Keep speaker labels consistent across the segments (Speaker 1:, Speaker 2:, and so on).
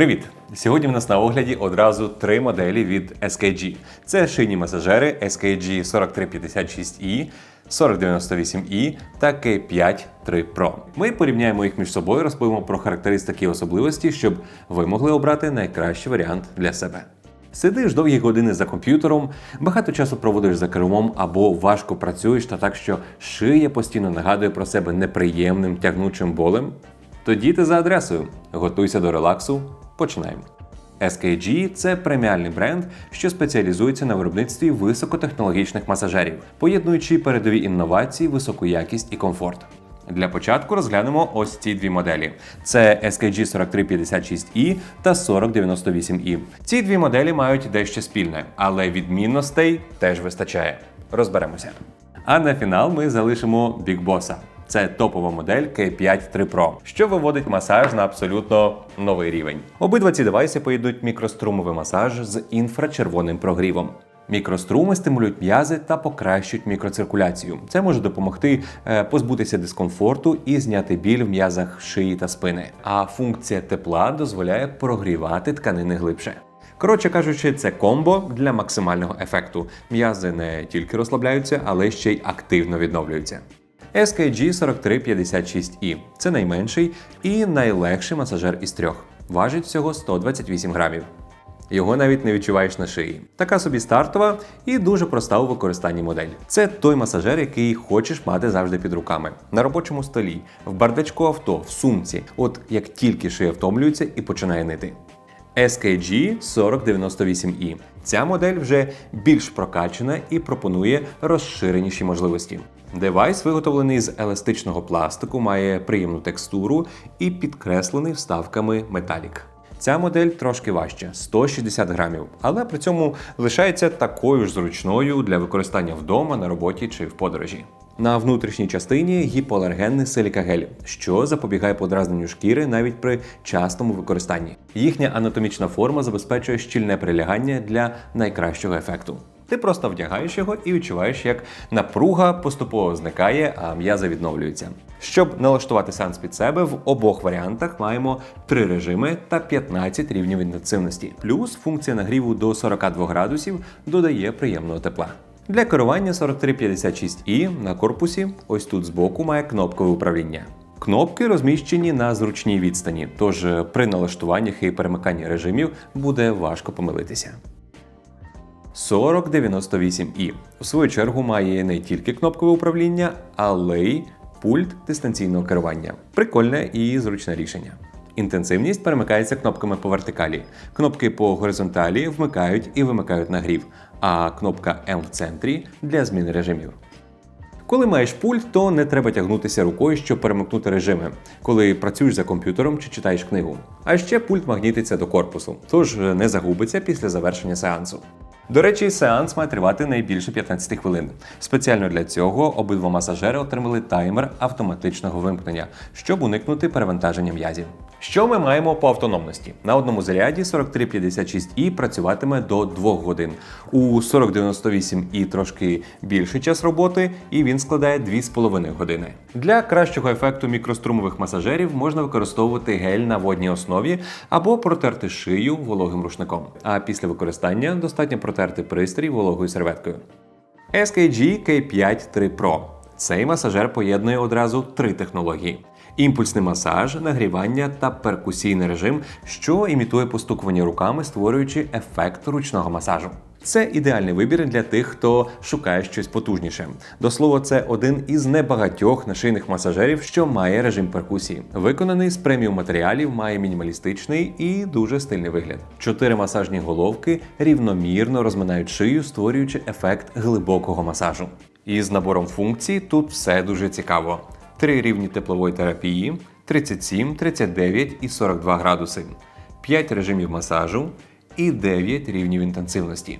Speaker 1: Привіт! Сьогодні в нас на огляді одразу три моделі від SKG. Це шийні масажери SKG 4356i, 4098i та K5 3 Pro. Ми порівняємо їх між собою, розповімо про характеристики і особливості, щоб ви могли обрати найкращий варіант для себе. Сидиш довгі години за комп'ютером, багато часу проводиш за кермом або важко працюєш та так, що шия постійно нагадує про себе неприємним тягнучим болем. Тоді ти за адресою. Готуйся до релаксу. Починаємо. SKG – це преміальний бренд, що спеціалізується на виробництві високотехнологічних масажерів, поєднуючи передові інновації, високу якість і комфорт. Для початку розглянемо ось ці дві моделі: це SKG 4356i та 4098i. Ці дві моделі мають дещо спільне, але відмінностей теж вистачає. Розберемося. А на фінал ми залишимо Boss. Це топова модель K5 3 Pro, що виводить масаж на абсолютно новий рівень. Обидва ці девайси поєднують мікрострумовий масаж з інфрачервоним прогрівом. Мікроструми стимулюють м'язи та покращують мікроциркуляцію. Це може допомогти е, позбутися дискомфорту і зняти біль в м'язах шиї та спини. А функція тепла дозволяє прогрівати тканини глибше. Коротше кажучи, це комбо для максимального ефекту. М'язи не тільки розслабляються, але ще й активно відновлюються. SKG 4356i це найменший і найлегший масажер із трьох. Важить всього 128 грамів. Його навіть не відчуваєш на шиї. Така собі стартова і дуже проста у використанні модель. Це той масажер, який хочеш мати завжди під руками. На робочому столі, в бардачку авто, в сумці. От як тільки шия втомлюється і починає нити. SKG 4098i. Ця модель вже більш прокачана і пропонує розширеніші можливості. Девайс виготовлений з еластичного пластику, має приємну текстуру і підкреслений вставками металік. Ця модель трошки важча 160 грамів, але при цьому лишається такою ж зручною для використання вдома, на роботі чи в подорожі. На внутрішній частині гіпоалергенний силікагель, що запобігає подразненню шкіри навіть при частому використанні. Їхня анатомічна форма забезпечує щільне прилягання для найкращого ефекту. Ти просто вдягаєш його і відчуваєш, як напруга поступово зникає, а м'язи відновлюються. Щоб налаштувати сеанс під себе, в обох варіантах маємо три режими та 15 рівнів інтенсивності. Плюс функція нагріву до 42 градусів додає приємного тепла. Для керування 4356i на корпусі, ось тут збоку, має кнопкове управління. Кнопки розміщені на зручній відстані, тож при налаштуваннях і перемиканні режимів буде важко помилитися. 4098i у свою чергу має не тільки кнопкове управління, але й пульт дистанційного керування. Прикольне і зручне рішення. Інтенсивність перемикається кнопками по вертикалі. Кнопки по горизонталі вмикають і вимикають нагрів, а кнопка М в центрі для зміни режимів. Коли маєш пульт, то не треба тягнутися рукою, щоб перемикнути режими, коли працюєш за комп'ютером чи читаєш книгу. А ще пульт магнітиться до корпусу, тож не загубиться після завершення сеансу. До речі, сеанс має тривати найбільше 15 хвилин. Спеціально для цього обидва масажери отримали таймер автоматичного вимкнення, щоб уникнути перевантаження м'язів. Що ми маємо по автономності? На одному заряді 4356i працюватиме до 2 годин. У 4098i трошки більший час роботи, і він складає 2,5 години. Для кращого ефекту мікрострумових масажерів можна використовувати гель на водній основі або протерти шию вологим рушником. А після використання достатньо протерти пристрій вологою серветкою. SKG K5 3 Pro. Цей масажер поєднує одразу три технології: імпульсний масаж, нагрівання та перкусійний режим, що імітує постукування руками, створюючи ефект ручного масажу. Це ідеальний вибір для тих, хто шукає щось потужніше. До слова, це один із небагатьох нашийних масажерів, що має режим перкусії. Виконаний з преміум матеріалів, має мінімалістичний і дуже стильний вигляд. Чотири масажні головки рівномірно розминають шию, створюючи ефект глибокого масажу. І з набором функцій тут все дуже цікаво: три рівні теплової терапії, 37, 39 і 42 градуси, 5 режимів масажу і 9 рівнів інтенсивності.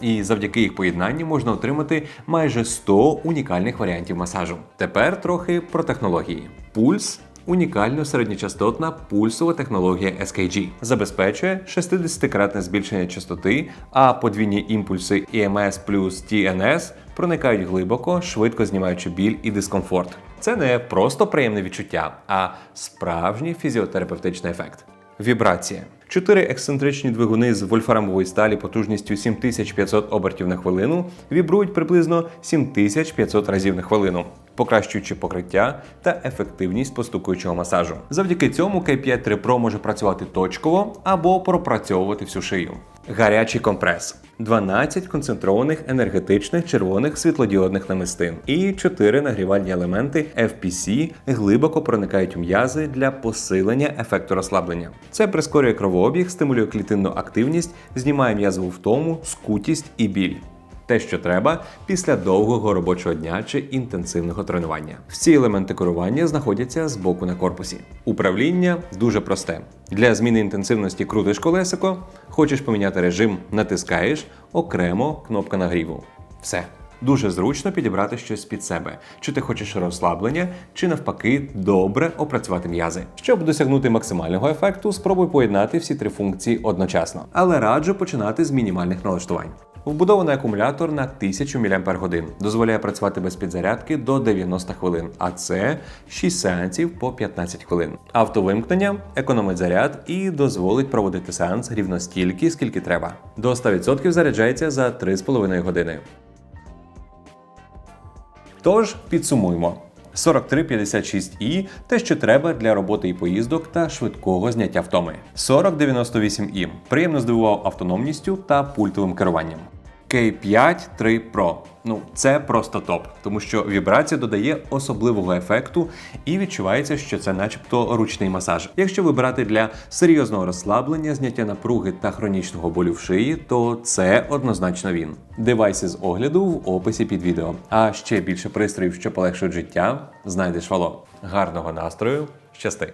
Speaker 1: І завдяки їх поєднанню можна отримати майже 100 унікальних варіантів масажу. Тепер трохи про технології. Пульс унікальна середньочастотна пульсова технологія SKG. Забезпечує 60-кратне збільшення частоти, а подвійні імпульси EMS плюс TNS проникають глибоко, швидко знімаючи біль і дискомфорт. Це не просто приємне відчуття, а справжній фізіотерапевтичний ефект. Вібрація. Чотири ексцентричні двигуни з вольфрамової сталі потужністю 7500 обертів на хвилину вібрують приблизно 7500 разів на хвилину, покращуючи покриття та ефективність постукуючого масажу. Завдяки цьому K5 3 Pro може працювати точково або пропрацьовувати всю шию. Гарячий компрес. 12 концентрованих енергетичних червоних світлодіодних намистин і 4 нагрівальні елементи FPC глибоко проникають у м'язи для посилення ефекту розслаблення. Це прискорює кровообіг, стимулює клітинну активність, знімає м'язову втому, скутість і біль. Те, що треба після довгого робочого дня чи інтенсивного тренування. Всі елементи керування знаходяться збоку на корпусі. Управління дуже просте. Для зміни інтенсивності крутиш колесико, хочеш поміняти режим, натискаєш окремо кнопка нагріву. Все. Дуже зручно підібрати щось під себе, чи ти хочеш розслаблення, чи навпаки добре опрацювати м'язи. Щоб досягнути максимального ефекту, спробуй поєднати всі три функції одночасно, але раджу починати з мінімальних налаштувань. Вбудований акумулятор на 1000 мАч дозволяє працювати без підзарядки до 90 хвилин, а це 6 сеансів по 15 хвилин. Автовимкнення економить заряд і дозволить проводити сеанс рівно стільки, скільки треба. До 100% заряджається за 3,5 години. Тож підсумуємо. 4356i – те, що треба для роботи і поїздок та швидкого зняття втоми. 4098i приємно здивував автономністю та пультовим керуванням. K5 3 Pro. Ну, це просто топ, тому що вібрація додає особливого ефекту і відчувається, що це начебто ручний масаж. Якщо вибирати для серйозного розслаблення, зняття напруги та хронічного болю в шиї, то це однозначно він. Девайси з огляду в описі під відео. А ще більше пристроїв, що полегшують життя, знайдеш вало. Гарного настрою, щасти!